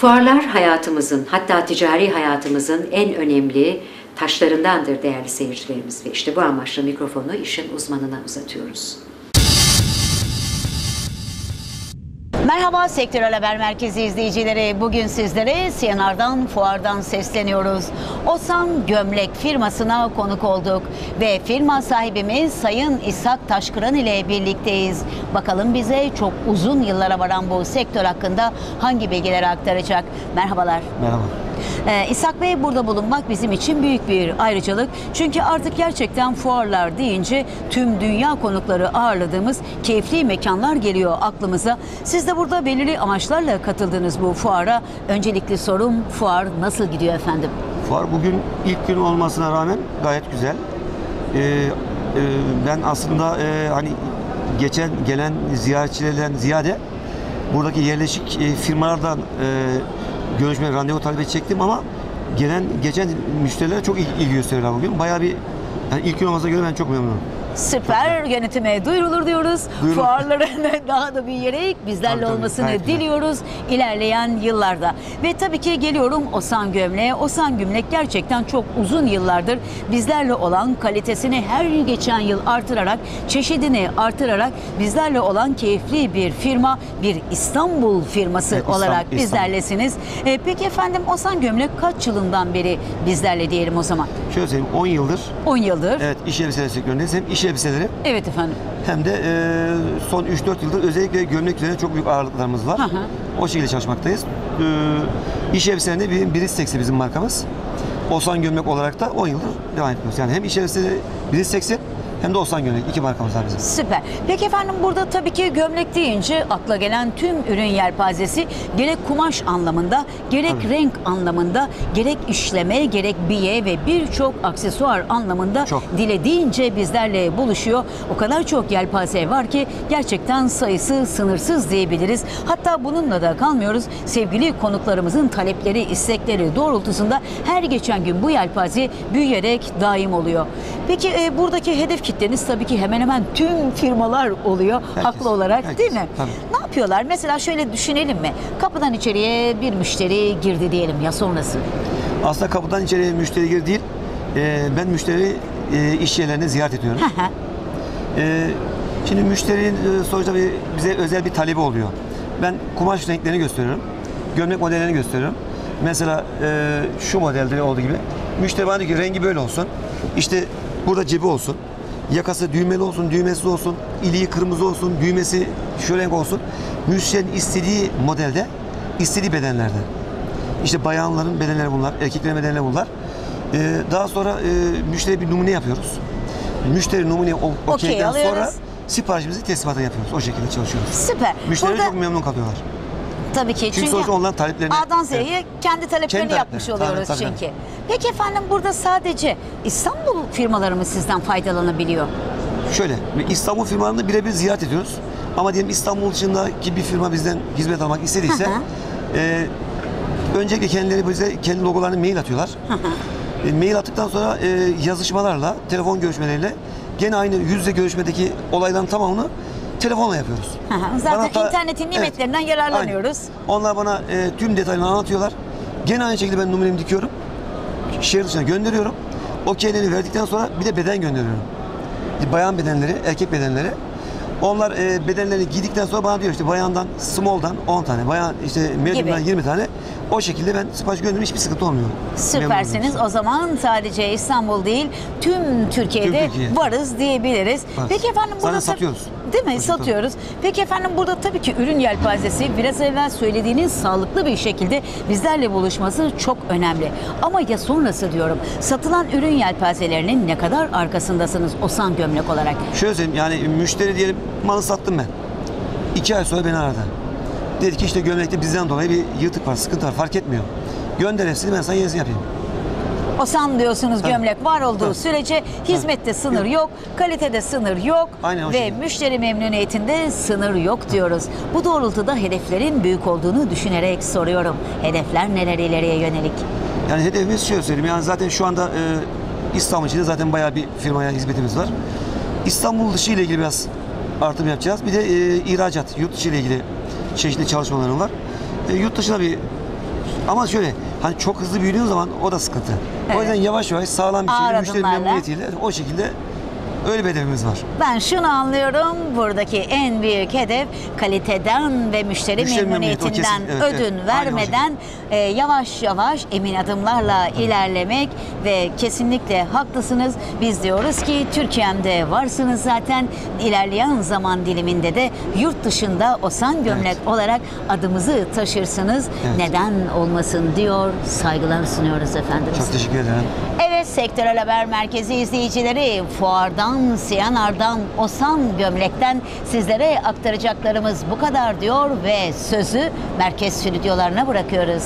Fuarlar hayatımızın hatta ticari hayatımızın en önemli taşlarındandır değerli seyircilerimiz ve işte bu amaçla mikrofonu işin uzmanına uzatıyoruz. Merhaba Sektörel Haber Merkezi izleyicileri. Bugün sizlere CNR'dan, fuardan sesleniyoruz. Osan Gömlek firmasına konuk olduk ve firma sahibimiz Sayın İshak Taşkıran ile birlikteyiz. Bakalım bize çok uzun yıllara varan bu sektör hakkında hangi bilgileri aktaracak? Merhabalar. Merhaba. Ee, İshak Bey burada bulunmak bizim için büyük bir ayrıcalık. Çünkü artık gerçekten fuarlar deyince tüm dünya konukları ağırladığımız keyifli mekanlar geliyor aklımıza. Siz de burada belirli amaçlarla katıldınız bu fuara. Öncelikli sorum fuar nasıl gidiyor efendim? Fuar bugün ilk gün olmasına rağmen gayet güzel. Ee, e, ben aslında e, hani geçen gelen ziyaretçilerden ziyade buradaki yerleşik e, firmalardan e, görüşme, randevu talep edecektim ama gelen geçen müşteriler çok il- ilgi gösteriyorlar bugün. Bayağı bir yani ilk gün olmasına göre ben çok memnunum. Süper yönetime duyurulur diyoruz. Duyurulur. Fuarların daha da büyüyerek bizlerle Tabii, tabii. olmasını güzel. diliyoruz ilerleyen yıllarda. Ve tabii ki geliyorum Osan Gömleğe. Osan Gömlek gerçekten çok uzun yıllardır bizlerle olan kalitesini her geçen yıl artırarak, çeşidini artırarak bizlerle olan keyifli bir firma, bir İstanbul firması Evet, İstanbul- olarak İstanbul. bizlerlesiniz. Ee, peki efendim Osan Gömlek kaç yılından beri bizlerle diyelim o zaman? Şöyle söyleyeyim 10 yıldır 10 yıldır. evet iş elbiseleri sektöründeyiz. Hem iş elbiseleri Evet efendim. hem de e, son 3-4 yıldır özellikle gömlek üzerine çok büyük ağırlıklarımız var. Hı hı. O şekilde çalışmaktayız. E, iş elbiselerinde bir, Seksi bizim markamız. Osan Gömlek olarak da 10 yıldır devam ediyoruz. Yani hem iş elbiseleri Biriz Seksi hem de Osan Gömlek iki markamız var bizim. Süper. Peki efendim burada tabii ki gömlek deyince akla gelen tüm ürün yelpazesi gerek kumaş anlamında, gerek Tabii. renk anlamında, gerek işleme, gerek biye ve birçok aksesuar anlamında Çok. dilediğince bizlerle buluşuyor. O kadar çok yelpaze var ki gerçekten sayısı sınırsız diyebiliriz. Hatta bununla da kalmıyoruz. Sevgili konuklarımızın talepleri, istekleri doğrultusunda her geçen gün bu yelpaze büyüyerek daim oluyor. Peki e, buradaki hedef kitleniz tabii ki hemen hemen tüm firmalar oluyor Herkes, haklı olarak herkes, değil mi? tabii. Ne yapıyorlar? Mesela şöyle düşünelim mi? Kapıdan içeriye bir müşteri girdi diyelim ya sonrası. Aslında kapıdan içeriye müşteri gir değil. e, ben müşteri e, iş yerlerine ziyaret ediyorum. E, şimdi müşterinin e, sonuçta bir, bize özel bir talebi oluyor. Ben kumaş renklerini gösteriyorum. Gömlek modellerini gösteriyorum. Mesela e, şu modelde olduğu gibi. Müşteri bana diyor ki rengi böyle olsun. İşte burada cebi olsun. Yakası düğmeli olsun, düğmesiz olsun. iliği kırmızı olsun, düğmesi şu renk olsun. Müşterinin istediği modelde, istediği bedenlerde. İşte bayanların bedenleri bunlar, erkeklerin bedenleri bunlar. Ee, daha sonra e, müşteriye bir numune yapıyoruz. Müşteri numune o- okeydен alıyoruz. sonra siparişimizi teslimata yapıyoruz. O şekilde çalışıyoruz. Süper. Müşteriler Burada çok memnun kalıyorlar. Tabii ki Çünkü, sonuçta onların taleplerini... A'dan Z'ye Evet. kendi taleplerini Kendi yapmış talepleri, oluyoruz tabii, tabii. çünkü. Peki efendim burada sadece İstanbul firmaları mı sizden faydalanabiliyor? Şöyle, İstanbul firmalarını birebir ziyaret ediyoruz. Ama diyelim İstanbul dışındaki bir firma bizden hizmet almak istediyse Hı hı. e, öncelikle kendileri bize kendi logolarını mail atıyorlar. E, mail attıktan sonra e, yazışmalarla, telefon görüşmeleriyle gene aynı yüz yüze görüşmedeki olayların tamamını telefonla yapıyoruz. Zaten hatta- internetin nimetlerinden yararlanıyoruz. Aynen. Onlar bana e, tüm detaylarını anlatıyorlar. Gene aynı şekilde ben numaramı dikiyorum. Şehir dışına gönderiyorum. Okeylerini verdikten sonra bir de beden gönderiyorum. Bayan bedenleri, erkek bedenleri. Onlar e, bedenlerini giydikten sonra bana diyor işte bayandan, small'dan 10 tane, bayan işte medium'dan Gibi. 20 tane. O şekilde ben sipariş gönderiyorum hiçbir sıkıntı olmuyor. Süpersiniz. O zaman sadece İstanbul değil, tüm Türkiye'de Tüm Türkiye. varız diyebiliriz. Varız. Peki efendim Zaten burada satıyoruz. Değil mi? Şekilde. Satıyoruz. Peki efendim burada tabii ki ürün yelpazesi biraz evvel söylediğiniz sağlıklı bir şekilde bizlerle buluşması çok önemli. Ama ya sonrası diyorum. Satılan ürün yelpazelerinin ne kadar arkasındasınız Osan Gömlek olarak? Şöyle söyleyeyim yani müşteri diyelim malı sattım ben. İki ay sonra beni aradı. Dedi ki işte gömlekte bizden dolayı bir yırtık var, sıkıntı var fark etmiyor. Gönder hepsini ben sana yenisini yapayım. Osan diyorsunuz Tabii. gömlek var olduğu Tabii. sürece hizmette sınır yok, kalitede sınır yok Aynen ve şekilde. müşteri memnuniyetinde sınır yok diyoruz. Bu doğrultuda hedeflerin büyük olduğunu düşünerek soruyorum. Hedefler neler ileriye yönelik? Yani hedefimiz şöyle söyleyeyim yani zaten şu anda e, İstanbul içinde zaten bayağı bir firmaya hizmetimiz var. İstanbul dışı ile ilgili biraz artım yapacağız. Bir de e, ihracat, yurt dışı ile ilgili çeşitli çalışmalarım var. E, yurt dışına bir Ama şöyle hani çok hızlı büyüdüğün zaman o da sıkıntı. Evet. O yüzden yavaş yavaş sağlam bir Ağır şekilde müşteri adımlarla. memnuniyetiyle o şekilde öyle bir hedefimiz var. Ben şunu anlıyorum. Buradaki en büyük hedef kaliteden ve müşteri, Müşteri memnuniyetinden kesin. Evet, ödün evet. Vermeden e, yavaş yavaş emin adımlarla ilerlemek ve kesinlikle haklısınız. Biz diyoruz ki Türkiye'mde varsınız zaten. İlerleyen zaman diliminde de yurt dışında Osan Gömlek olarak adımızı taşırsınız. Evet. Neden olmasın diyor. Saygılar sunuyoruz efendim. Çok teşekkür ederim. Sektörel Haber Merkezi izleyicileri Fuardan, Siyanar'dan, Osan Gömlek'ten sizlere aktaracaklarımız bu kadar diyor ve sözü merkez stüdyolarına bırakıyoruz.